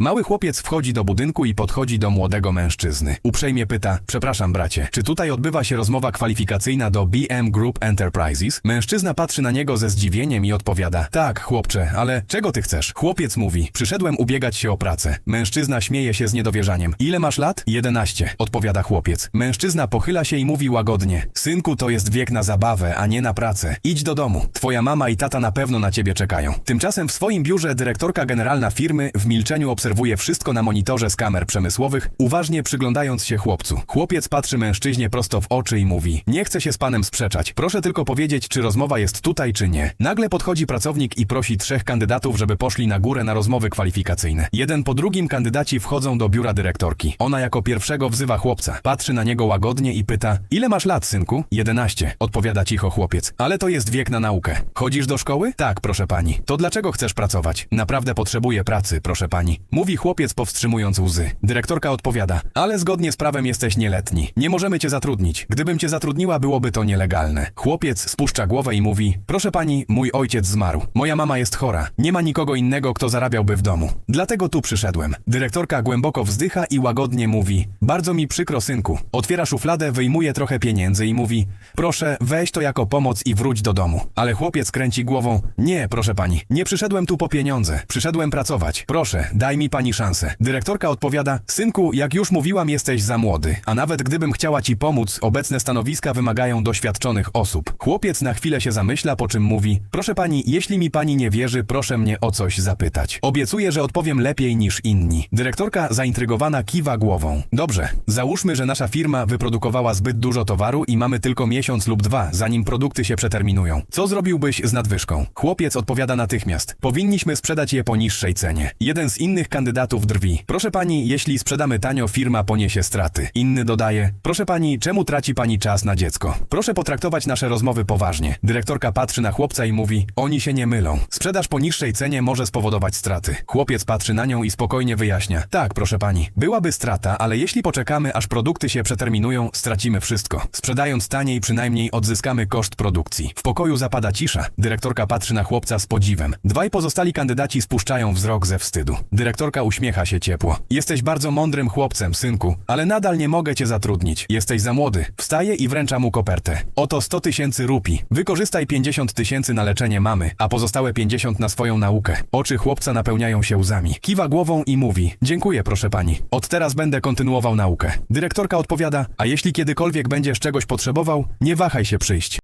Mały chłopiec wchodzi do budynku i podchodzi do młodego mężczyzny. Uprzejmie pyta, przepraszam bracie, czy tutaj odbywa się rozmowa kwalifikacyjna do BM Group Enterprises? Mężczyzna patrzy na niego ze zdziwieniem i odpowiada, tak chłopcze, ale czego ty chcesz? Chłopiec mówi, przyszedłem ubiegać się o pracę. Mężczyzna śmieje się z niedowierzaniem. Ile masz lat? 11, odpowiada chłopiec. Mężczyzna pochyla się i mówi łagodnie, synku to jest wiek na zabawę, a nie na pracę. Idź do domu, twoja mama i tata na pewno na ciebie czekają. Tymczasem w swoim biurze dyrektorka generalna firmy w milczeniu obserwuje wszystko na monitorze z kamer przemysłowych, uważnie przyglądając się chłopcu. Chłopiec patrzy mężczyźnie prosto w oczy i mówi: Nie chcę się z panem sprzeczać. Proszę tylko powiedzieć, czy rozmowa jest tutaj, czy nie. Nagle podchodzi pracownik i prosi trzech kandydatów, żeby poszli na górę na rozmowy kwalifikacyjne. Jeden po drugim kandydaci wchodzą do biura dyrektorki. Ona jako pierwszego wzywa chłopca. Patrzy na niego łagodnie i pyta: Ile masz lat, synku? 11, odpowiada cicho chłopiec. Ale to jest wiek na naukę. Chodzisz do szkoły? Tak, proszę pani. To dlaczego chcesz pracować? Naprawdę potrzebuję pracy, proszę pani. Mówi chłopiec powstrzymując łzy. Dyrektorka odpowiada: Ale zgodnie z prawem jesteś nieletni. Nie możemy cię zatrudnić. Gdybym cię zatrudniła, byłoby to nielegalne. Chłopiec spuszcza głowę i mówi: Proszę pani, mój ojciec zmarł. Moja mama jest chora. Nie ma nikogo innego, kto zarabiałby w domu. Dlatego tu przyszedłem. Dyrektorka głęboko wzdycha i łagodnie mówi: Bardzo mi przykro, synku. Otwiera szufladę, wyjmuje trochę pieniędzy i mówi: Proszę, weź to jako pomoc i wróć do domu. Ale chłopiec kręci głową: Nie, proszę pani, nie przyszedłem tu po pieniądze. Przyszedłem pracować. Proszę, daj mi pani szansę. Dyrektorka odpowiada: Synku, jak już mówiłam, jesteś za młody. A nawet gdybym chciała ci pomóc, obecne stanowiska wymagają doświadczonych osób. Chłopiec na chwilę się zamyśla, po czym mówi: Proszę pani, jeśli mi pani nie wierzy, proszę mnie o coś zapytać. Obiecuję, że odpowiem lepiej niż inni. Dyrektorka zaintrygowana kiwa głową. Dobrze, załóżmy, że nasza firma wyprodukowała zbyt dużo towaru i mamy tylko miesiąc lub dwa, zanim produkty się przeterminują. Co zrobiłbyś z nadwyżką? Chłopiec odpowiada natychmiast. Powinniśmy sprzedać je po niższej cenie. Jeden z innych kandydatów drwi. Proszę pani, jeśli sprzedamy tanio, firma poniesie straty. Inny dodaje. Proszę pani, czemu traci pani czas na dziecko? Proszę potraktować nasze rozmowy poważnie. Dyrektorka patrzy na chłopca i mówi. Oni się nie mylą. Sprzedaż po niższej cenie może spowodować straty. Chłopiec patrzy na nią i spokojnie wyjaśnia. Tak, proszę pani. Byłaby strata, ale jeśli poczekamy, aż produkty się przeterminują, stracimy wszystko. Sprzedając taniej, przynajmniej odzyskamy koszt produkcji. W pokoju zapada cisza. Dyrektorka patrzy na chłopca z podziwem. Dwaj pozostali kandydaci spuszczają wzrok ze wstydu. Dyrektorka uśmiecha się ciepło. Jesteś bardzo mądrym chłopcem, synku, ale nadal nie mogę cię zatrudnić. Jesteś za młody. Wstaje i wręcza mu kopertę. Oto 100 tysięcy rupi. Wykorzystaj 50 tysięcy na leczenie mamy, a pozostałe 50 na swoją naukę. Oczy chłopca napełniają się łzami. Kiwa głową i mówi: Dziękuję, proszę pani. Od teraz będę kontynuował naukę. Dyrektorka odpowiada: A jeśli kiedykolwiek będziesz czegoś potrzebował, nie wahaj się przyjść.